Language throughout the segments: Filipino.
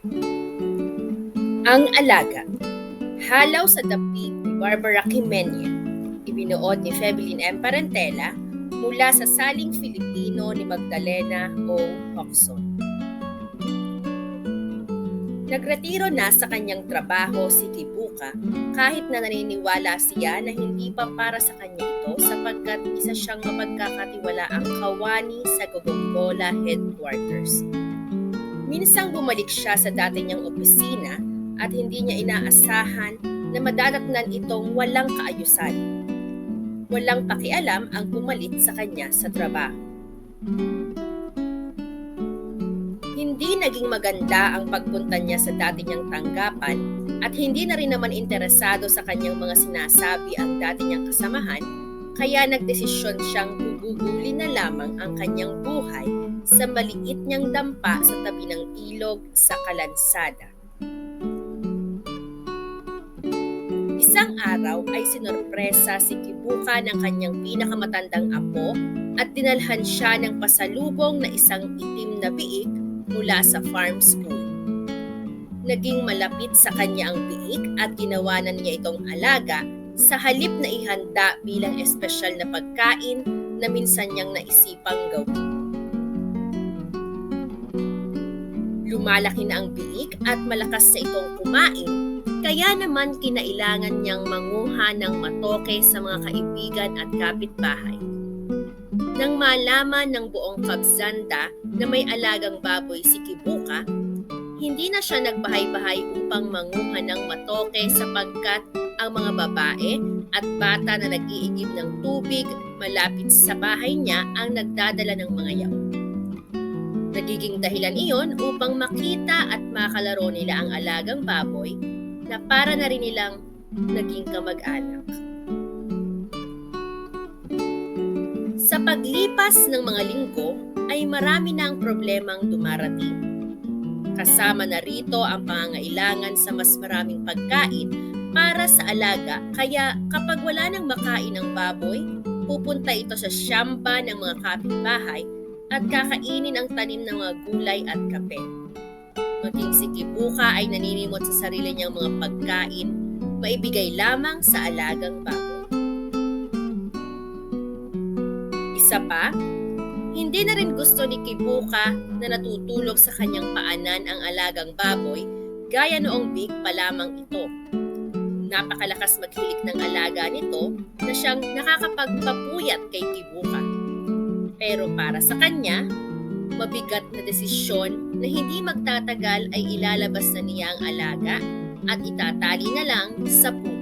Ang Alaga Halaw sa dapig ni Barbara Quimenia Ibinuod ni Febelin M. Parentela mula sa saling Filipino ni Magdalena O. Hoxon. Nagretiro na sa kanyang trabaho si Kibuka kahit na naniniwala siya na hindi pa para sa kanya ito sapagkat isa siyang mapagkakatiwalaang kawani sa Gogonggola headquarters. Minsang bumalik siya sa dati niyang opisina at hindi niya inaasahan na madadatnan itong walang kaayusan. Walang pakialam ang pumalit sa kanya sa trabaho. Hindi naging maganda ang pagpunta niya sa dati niyang tanggapan at hindi na rin naman interesado sa kanyang mga sinasabi ang dati niyang kasamahan kaya nagdesisyon siyang gugugulin na lamang ang kanyang buhay sa maliit niyang dampa sa tabi ng ilog sa kalansada. Isang araw ay sinorpresa si Kibuka ng kanyang pinakamatandang apo at dinalhan siya ng pasalubong na isang itim na biik mula sa farm school. Naging malapit sa kanya ang biik at ginawanan niya itong alaga sa halip na ihanda bilang espesyal na pagkain na minsan niyang naisipang gawin. Lumalaki na ang biik at malakas sa itong kumain, kaya naman kinailangan niyang manguha ng matoke sa mga kaibigan at kapitbahay. Nang malaman ng buong Kabzanda na may alagang baboy si Kibuka, hindi na siya nagbahay-bahay upang manguha ng matoke sapagkat ang mga babae at bata na nag-iigib ng tubig malapit sa bahay niya ang nagdadala ng mga yaon. Nagiging dahilan iyon upang makita at makalaro nila ang alagang baboy na para na rin nilang naging kamag-anak. Sa paglipas ng mga linggo ay marami na ang problemang dumarating. Kasama na rito ang pangangailangan sa mas maraming pagkain para sa alaga kaya kapag wala nang makain ng baboy, pupunta ito sa syamba ng mga kapitbahay at kakainin ang tanim ng mga gulay at kape. Maging si Kibuka ay naninimot sa sarili niyang mga pagkain, maibigay lamang sa alagang baboy. Isa pa, hindi na rin gusto ni Kibuka na natutulog sa kanyang paanan ang alagang baboy gaya noong big pa lamang ito. Napakalakas maghilik ng alaga nito na siyang nakakapagpapuyat kay Kibuka. Pero para sa kanya, mabigat na desisyon na hindi magtatagal ay ilalabas na niya ang alaga at itatali na lang sa puno.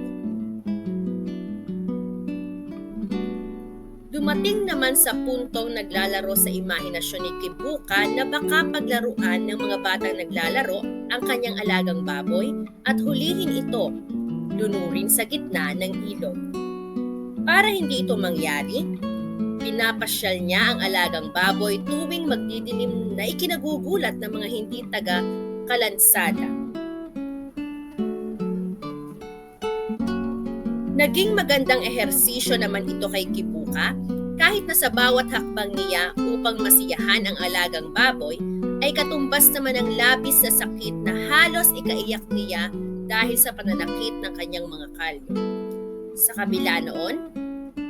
Dumating naman sa puntong naglalaro sa imahinasyon ni Kibuka na baka paglaruan ng mga batang naglalaro ang kanyang alagang baboy at hulihin ito, lunurin sa gitna ng ilog. Para hindi ito mangyari, pinapasyal niya ang alagang baboy tuwing magdidilim na ikinagugulat ng mga hindi taga kalansada. Naging magandang ehersisyo naman ito kay Kibuka kahit na sa bawat hakbang niya upang masiyahan ang alagang baboy ay katumbas naman ang labis na sakit na halos ikaiyak niya dahil sa pananakit ng kanyang mga kalyo. Sa kabila noon,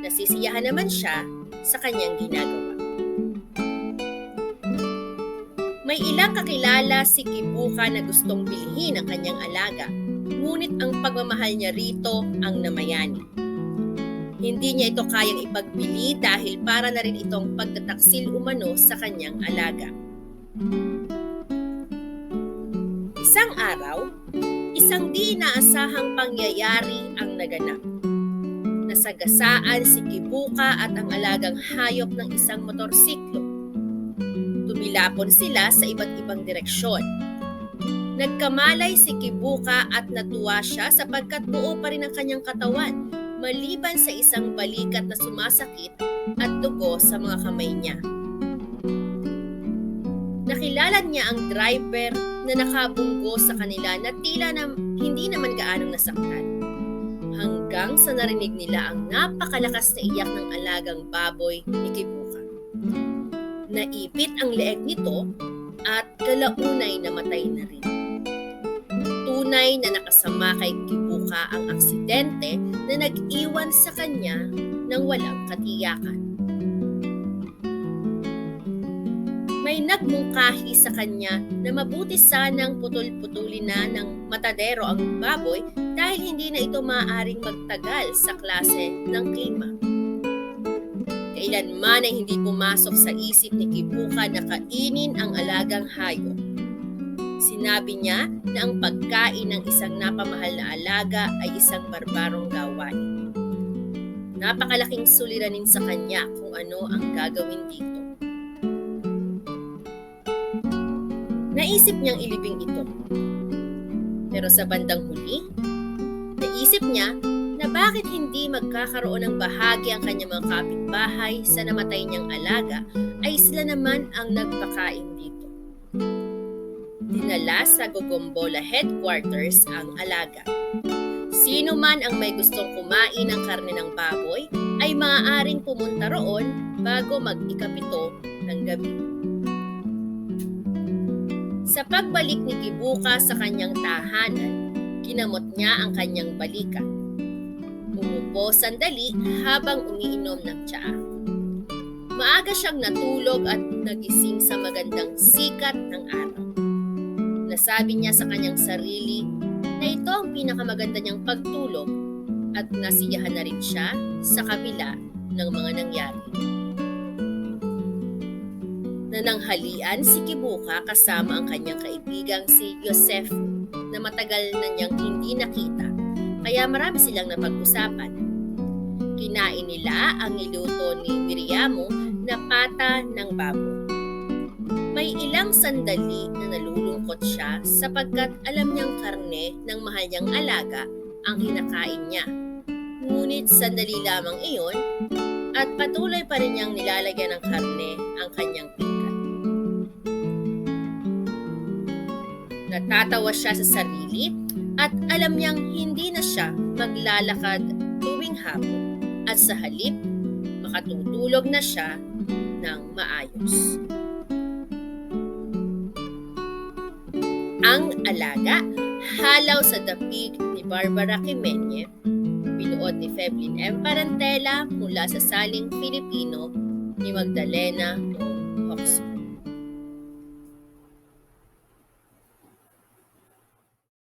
nasisiyahan naman siya sa kanyang ginagawa. May ilang kakilala si Kibuka na gustong bilhin ang kanyang alaga ngunit ang pagmamahal niya rito ang namayani. Hindi niya ito kayang ipagbili dahil para na rin itong pagtataksil umano sa kanyang alaga. Isang araw, isang di inaasahang pangyayari ang naganap. Nasagasaan si Kibuka at ang alagang hayop ng isang motorsiklo. Tumilapon sila sa iba't ibang direksyon Nagkamalay si Kibuka at natuwa siya sapagkat buo pa rin ang kanyang katawan maliban sa isang balikat na sumasakit at dugo sa mga kamay niya. Nakilala niya ang driver na nakabunggo sa kanila na tila na hindi naman gaanong nasaktan. Hanggang sa narinig nila ang napakalakas na iyak ng alagang baboy ni Kibuka. Naipit ang leeg nito at kalaunay namatay na rin. Tunay na nakasama kay Kibuka ang aksidente na nag-iwan sa kanya ng walang katiyakan. May nagmungkahi sa kanya na mabuti sanang putol-putulin na ng matadero ang baboy dahil hindi na ito maaaring magtagal sa klase ng klima. Kailanman ay hindi pumasok sa isip ni Kibuka na kainin ang alagang hayop. Sinabi niya na ang pagkain ng isang napamahal na alaga ay isang barbarong gawain. Napakalaking suliranin sa kanya kung ano ang gagawin dito. Naisip niyang ilibing ito. Pero sa bandang huli, naisip niya na bakit hindi magkakaroon ng bahagi ang kanyang mga kapitbahay sa namatay niyang alaga ay sila naman ang nagpakain dito. Dinala sa Gogombola headquarters ang alaga. Sino man ang may gustong kumain ng karne ng baboy ay maaaring pumunta roon bago mag-ikapito ng gabi. Sa pagbalik ni Kibuka sa kanyang tahanan, kinamot niya ang kanyang balikat. Umupo sandali habang umiinom ng tsaa. Maaga siyang natulog at nagising sa magandang sikat ng araw. Nasabi niya sa kanyang sarili na ito ang pinakamaganda niyang pagtulog at nasiyahan na rin siya sa kabila ng mga nangyari. Nananghalian si Kibuka kasama ang kanyang kaibigang si Yosef na matagal na niyang hindi nakita kaya marami silang napag-usapan. Kinain nila ang niluto ni Miriamo na pata ng baboy. May ilang sandali na nalulungkot siya sapagkat alam niyang karne ng mahal niyang alaga ang kinakain niya. Ngunit sandali lamang iyon at patuloy pa rin niyang nilalagyan ng karne ang kanyang pinggan. Natatawa siya sa sarili at alam niyang hindi na siya maglalakad tuwing hapon at sa halip makatutulog na siya ng maayos. Ang alaga, halaw sa dapig ni Barbara Quimenez, pinuod ni Feblin M. Parentela mula sa saling Filipino ni Magdalena O. Hoxo.